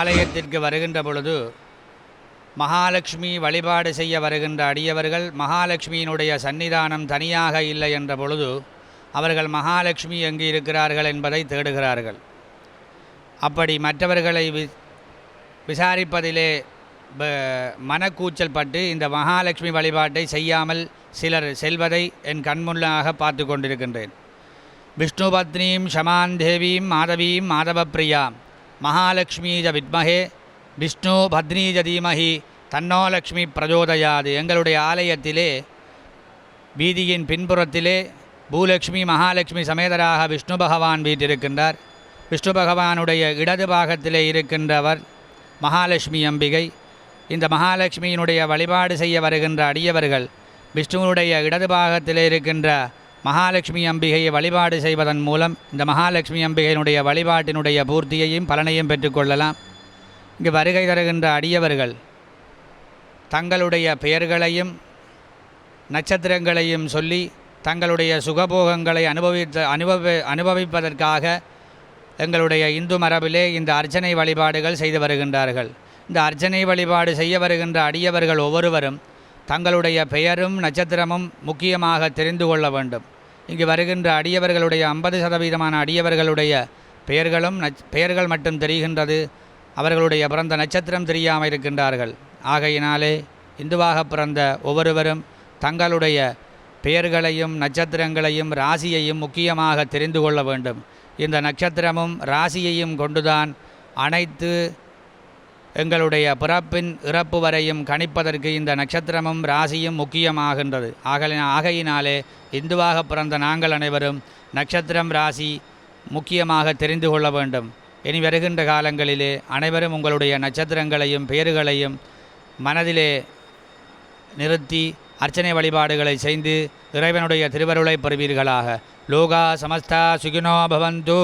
ஆலயத்திற்கு வருகின்ற பொழுது மகாலட்சுமி வழிபாடு செய்ய வருகின்ற அடியவர்கள் மகாலட்சுமியினுடைய சன்னிதானம் தனியாக இல்லை என்ற பொழுது அவர்கள் மகாலட்சுமி எங்கு இருக்கிறார்கள் என்பதை தேடுகிறார்கள். அப்படி மற்றவர்களை வி விசாரிப்பதிலே மனக்கூச்சல் பட்டு இந்த மகாலட்சுமி வழிபாட்டை செய்யாமல் சிலர் செல்வதை என் கண்முன்னாக பார்த்து கொண்டிருக்கின்றேன். விஷ்ணு பத்னீம் ஷமான் தேவீம் மாதவீம் மாதவப்பிரியாம் மகாலட்சுமீஜ வித்மகே விஷ்ணு பத்னீஜ தீமஹி தன்னோ லக்ஷ்மி பிரஜோதயாது. எங்களுடைய ஆலயத்திலே வீதியின் பின்புறத்திலே பூலக்ஷ்மி மகாலட்சுமி சமேதராக விஷ்ணு பகவான் வீட்டிருக்கின்றார் விஷ்ணு பகவானுடைய இடது பாகத்திலே இருக்கின்றவர் மகாலட்சுமி அம்பிகை. இந்த மகாலட்சுமியினுடைய வழிபாடு செய்ய வருகின்ற அடியவர்கள் விஷ்ணுவனுடைய இடது பாகத்திலே இருக்கின்ற மகாலட்சுமி அம்பிகையை வழிபாடு செய்வதன் மூலம் இந்த மகாலட்சுமி அம்பிகையினுடைய வழிபாட்டினுடைய பூர்த்தியையும் பலனையும் பெற்றுக்கொள்ளலாம் இங்கு வருகை தருகின்ற அடியவர்கள் தங்களுடைய பெயர்களையும் நட்சத்திரங்களையும் சொல்லி தங்களுடைய சுகபோகங்களை அனுபவித்த அனுபவி அனுபவிப்பதற்காக எங்களுடைய இந்து மரபிலே இந்த அர்ச்சனை வழிபாடுகள் செய்து வருகின்றார்கள். இந்த அர்ச்சனை வழிபாடு செய்ய வருகின்ற அடியவர்கள் ஒவ்வொருவரும் தங்களுடைய பெயரும் நட்சத்திரமும் முக்கியமாக தெரிந்து கொள்ள வேண்டும். இங்கு வருகின்ற அடியவர்களுடைய ஐம்பது சதவீதமான அடியவர்களுடைய பெயர்களும் நச் பெயர்கள் மட்டும் தெரிகின்றது. அவர்களுடைய பிறந்த நட்சத்திரம் தெரியாமல் இருக்கின்றார்கள். ஆகையினாலே இந்துவாக பிறந்த ஒவ்வொருவரும் தங்களுடைய பெயர்களையும் நட்சத்திரங்களையும் ராசியையும் முக்கியமாக தெரிந்து கொள்ள வேண்டும். இந்த நட்சத்திரமும் ராசியையும் கொண்டுதான் அனைத்து எங்களுடைய பிறப்பின் இறப்பு வரையும் கணிப்பதற்கு இந்த நட்சத்திரமும் ராசியும் முக்கியமாகின்றது. ஆகல ஆகையினாலே இந்துவாக பிறந்த நாங்கள் அனைவரும் நட்சத்திரம் ராசி முக்கியமாக தெரிந்து கொள்ள வேண்டும். இனி வருகின்ற காலங்களிலே அனைவரும் உங்களுடைய நட்சத்திரங்களையும் பெயர்களையும் மனதிலே நிறுத்தி அர்ச்சனை வழிபாடுகளை செய்து இறைவனுடைய திருவருளை பெறுவீர்களாக. லோகா சமஸ்தா சுகினோ பவந்தூ.